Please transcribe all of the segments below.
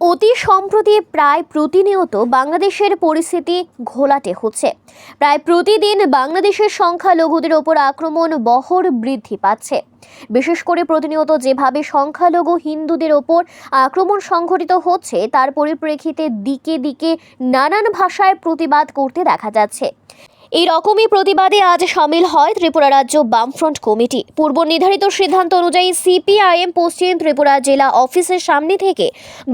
অতি সম্প্রতি প্রায় প্রতিনিয়ত বাংলাদেশের পরিস্থিতি ঘোলাটে হচ্ছে। প্রায় প্রতিদিন বাংলাদেশের সংখ্যালঘুদের ওপর আক্রমণ বহর বৃদ্ধি পাচ্ছে। বিশেষ করে প্রতিনিয়ত যেভাবে সংখ্যালঘু হিন্দুদের ওপর আক্রমণ সংঘটিত হচ্ছে, তার পরিপ্রেক্ষিতে দিকে দিকে নানান ভাষায় প্রতিবাদ করতে দেখা যাচ্ছে। এই রকমই প্রতিবাদে আজ সামিল হয় ত্রিপুরা রাজ্য বামফ্রন্ট কমিটি। পূর্ব নির্ধারিত সিদ্ধান্ত অনুযায়ী সিপিআইএম পশ্চিম ত্রিপুরা জেলা অফিসের সামনে থেকে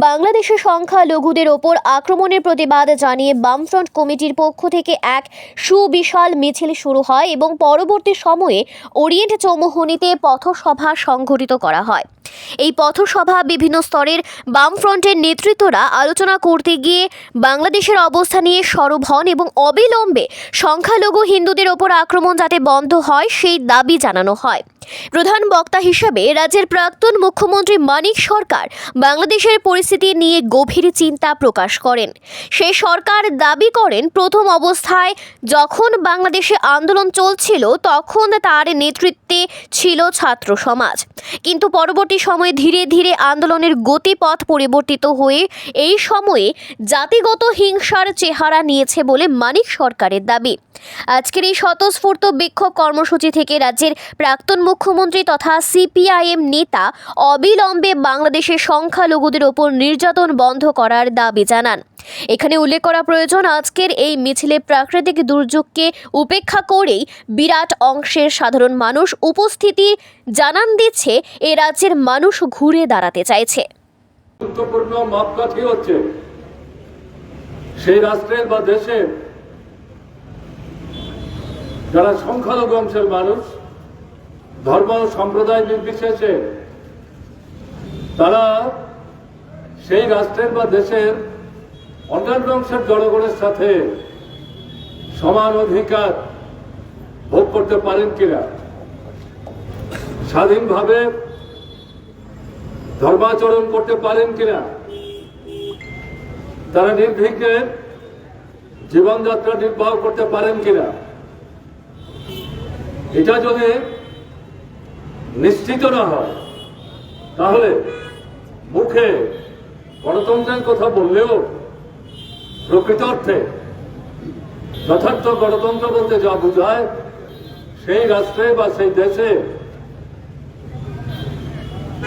বাংলাদেশের সংখ্যালঘুদের ওপর আক্রমণের প্রতিবাদ জানিয়ে বামফ্রন্ট কমিটির পক্ষ থেকে এক সুবিশাল মিছিল শুরু হয় এবং পরবর্তী সময়ে ওরিয়েন্ট চৌমুহনীতে পথসভা সংঘটিত করা হয়। এই পথসভা বিভিন্ন স্তরের বামফ্রন্টের নেতৃত্বরা আলোচনা করতে গিয়ে বাংলাদেশের অবস্থা নিয়ে সরব হন এবং অবিলম্বে সংখ্যালঘু হিন্দুদের ওপর আক্রমণ যাতে বন্ধ হয় সেই দাবি জানানো হয়। প্রধান বক্তা হিসাবে রাজ্যের প্রাক্তন মুখ্যমন্ত্রী মানিক সরকার বাংলাদেশের পরিস্থিতি নিয়ে গভীর চিন্তা প্রকাশ করেন। সেই সরকার দাবি করেন, প্রথম অবস্থায় যখন বাংলাদেশে আন্দোলন চলছিল, তখন তার নেতৃত্বে ছিল ছাত্র সমাজ। কিন্তু পরবর্তী সময়ে ধীরে ধীরে আন্দোলনের গতিপথ পরিবর্তিত হয়ে এই সময়ে জাতিগত হিংসার চেহারা নিয়েছে বলে মানিক সরকারের দাবি। আজকের এই স্বতঃস্ফূর্ত বিক্ষোভ কর্মসূচি থেকে রাজ্যের প্রাক্তন মুখ্যমন্ত্রী তথা সিপিআইএম নেতা অবিলম্বে বাংলাদেশের সংখ্যালঘুদের ওপর নির্যাতন বন্ধ করার দাবি জানান। এখানে উল্লেখ করা প্রয়োজন, আজকের এই মিছিলে প্রাকৃতিক দুর্যোগকে উপেক্ষা করেই বিরাট অংশের সাধারণ মানুষ উপস্থিতি জানান দিচ্ছে, এ রাজ্যের মানুষ ঘুরে দাঁড়াতে চাইছে। সেই রাষ্ট্রের বা দেশের যারা সংখ্যালঘু অংশের মানুষ ধর্ম সম্প্রদায় নির্বিশেষে তারা সেই রাষ্ট্রের বা দেশের অন্যান্য অংশের জনগণের সাথে সমান অধিকার ভোগ করতে পারেন কিনা? স্বাধীনভাবে ধর্মাচরণ করতে পারেন কিনা? তারা নির্বিঘ্নে জীবনযাত্রা নির্বাহ করতে পারেন কিনা? এটা যদি নিশ্চিত না হয়। তাহলে মুখে গণতন্ত্রের কথা বললেও প্রকৃত অর্থে যথার্থ গণতন্ত্র বলতে যা বোঝায়, সেই রাষ্ট্রে বা সেই দেশে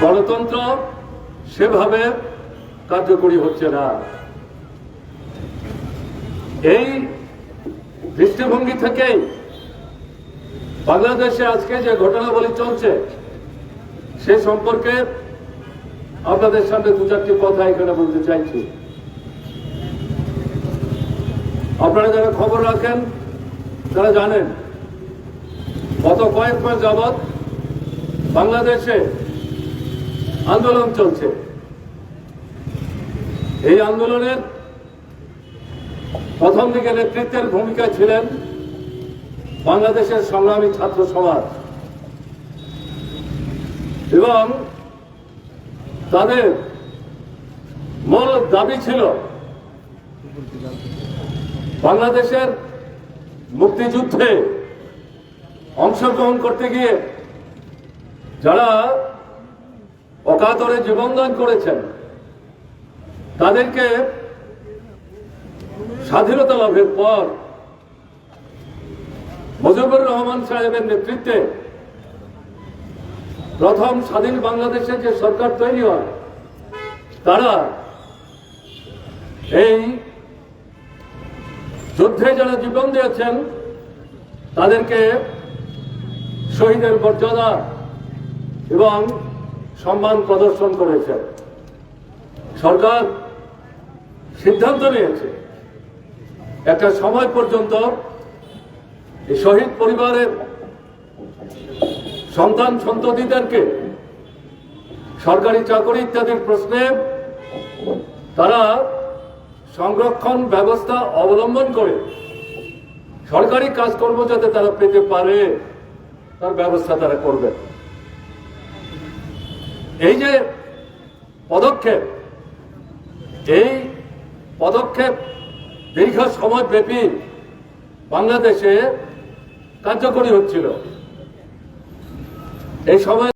গণতন্ত্র সেভাবে কার্যকরী হচ্ছে না। এই দৃষ্টিভঙ্গি থেকেই বাংলাদেশে আজকে যে ঘটনাবলী চলছে, সে সম্পর্কে আপনাদের সামনে দু চারটি কথা এখানে বলতে চাইছি। আপনারা যারা খবর রাখেন, তারা জানেন, গত কয়েক মাস যাবৎ বাংলাদেশে আন্দোলন চলছে। এই আন্দোলনের প্রথম দিকে নেতৃত্বের ভূমিকা ছিলেন বাংলাদেশের সংগ্রামী ছাত্র সমাজ। এবং তাদের মূল দাবি ছিল বাংলাদেশের মুক্তিযুদ্ধে অংশগ্রহণ করতে গিয়ে যারা অকাতরে জীবনদান করেছেন, তাদেরকে স্বাধীনতা লাভের পর মুজিবুর রহমান সাহেবের নেতৃত্বে প্রথম স্বাধীন বাংলাদেশে যে সরকার তৈরি হয়, তারা এই যুদ্ধে যারা জীবন দিয়েছেন, তাদেরকে শহীদের মর্যাদা এবং সম্মান প্রদর্শন করেছেন। সরকার সিদ্ধান্ত নিয়েছে, একটা সময় পর্যন্ত এই শহীদ পরিবারের সন্তান সন্ততিদেরকে সরকারি চাকরি ইত্যাদির প্রশ্নে তারা সংরক্ষণ ব্যবস্থা অবলম্বন করে সরকারি কাজকর্ম যাতে তারা পেতে পারে, তার ব্যবস্থা তারা করবে। এই যে পদক্ষেপ, এই পদক্ষেপ দীর্ঘ সময় ব্যাপী বাংলাদেশে কার্যকরী হচ্ছিল। এই সময়